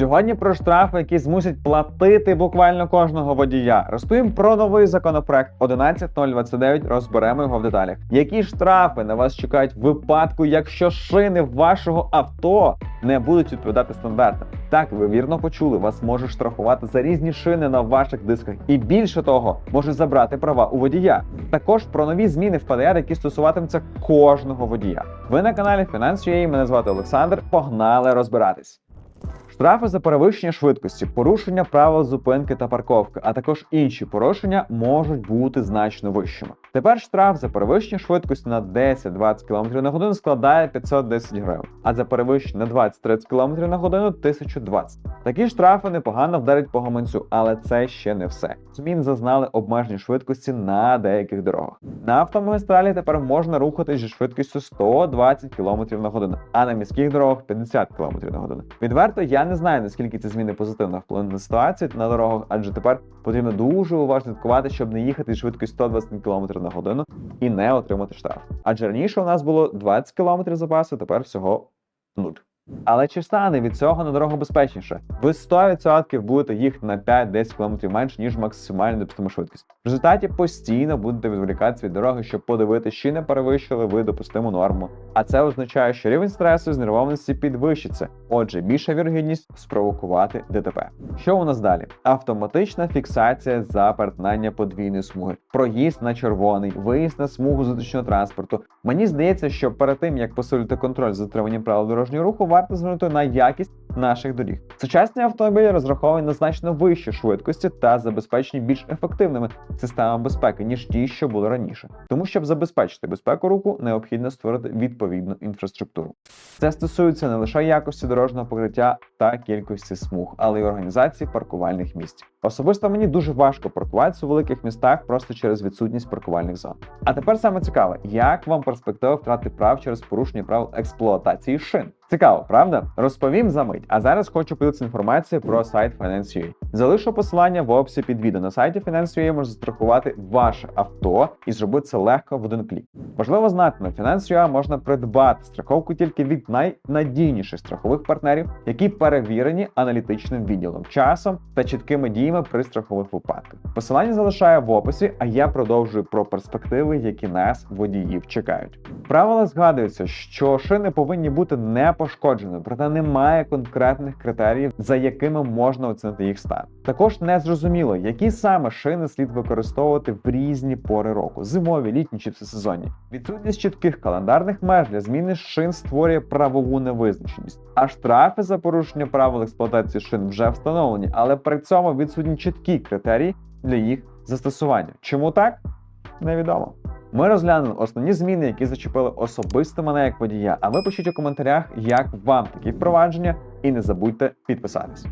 Сьогодні про штрафи, які змусять платити буквально кожного водія. Розповім про новий законопроект 11029, Розберемо його в деталях. Які штрафи на вас чекають в випадку, якщо шини вашого авто не будуть відповідати стандартам? Так, ви вірно почули, вас можуть штрафувати за різні шини на ваших дисках, і більше того, можуть забрати права у водія. Також про нові зміни в ПДР, які стосуватимуться кожного водія. Ви на каналі Finance.ua, мене звати Олександр. Погнали розбиратись. Штрафи за перевищення швидкості, порушення правил зупинки та парковки, а також інші порушення можуть бути значно вищими. Тепер штраф за перевищення швидкості на 10-20 км на годину складає 510 гривень, а за перевищення на 20-30 км на годину 1020. Такі штрафи непогано вдарять по гаманцю, але це ще не все. Змін зазнали обмеження швидкості на деяких дорогах. На автомагістралі тепер можна рухатись зі швидкістю 120 км на годину, а на міських дорогах 50 км на годину. Відверто я не знаю наскільки ці зміни позитивно вплинуть на ситуацію на дорогах, адже тепер потрібно дуже уважно слідкувати, щоб не їхати зі швидкістю 120 км на годину і не отримати штраф. Адже раніше у нас було 20 км запасу, тепер всього 0. Але чи стане від цього на дорогу безпечніше? Ви 100% будете їхати на 5-10 км менше, ніж максимальна допустима швидкість. В результаті постійно будете відволікатися від дороги, щоб подивитися, чи не перевищили ви допустиму норму. А це означає, що рівень стресу і знервованості підвищиться. Отже, більша вірогідність спровокувати ДТП. Що у нас далі? Автоматична фіксація за перетинання подвійної смуги, проїзд на червоний, виїзд на смугу зустрічного транспорту. Мені здається, що перед тим як посилити контроль за дотриманням правил дорожнього руху, варто звернути на якість наших доріг. Сучасні автомобілі розраховані на значно вищі швидкості та забезпечені більш ефективними системами безпеки, ніж ті, що були раніше. Тому, щоб забезпечити безпеку руху, необхідно створити відповідну інфраструктуру. Це стосується не лише якості дорожнього покриття та кількості смуг, але й організації паркувальних місць. Особисто мені дуже важко паркуватися у великих містах просто через відсутність паркувальних зон. А тепер саме цікаве, як вам перспектива втрати прав через порушення правил експлуатації шин? Цікаво, правда? Розповім за мить. А зараз хочу поділитися інформацією про сайт Finance.ua. Залишу посилання в описі під відео. На сайті Finance.ua можна застрахувати ваше авто і зробити це легко в один клік. Важливо знати, на Finance.ua можна придбати страховку тільки від найнадійніших страхових партнерів, які перевірені аналітичним відділом, часом та чіткими діями при страхових випадках. Посилання залишаю в описі, а я продовжую про перспективи, які нас водіїв чекають. Правила згадуються, що шини повинні бути не пошкодженими, проте немає конкретних критеріїв, за якими можна оцінити їх стан. Також не зрозуміло, які саме шини слід використовувати в різні пори року: зимові, літні чи всесезонні. Відсутність чітких календарних меж для зміни шин створює правову невизначеність. А штрафи за порушення правил експлуатації шин вже встановлені, але при цьому відсутні чіткі критерії для їх застосування. Чому так? Невідомо. Ми розглянули основні зміни, які зачепили особисто мене як водія. А ви пишіть у коментарях, як вам такі впровадження, і не забудьте підписатись.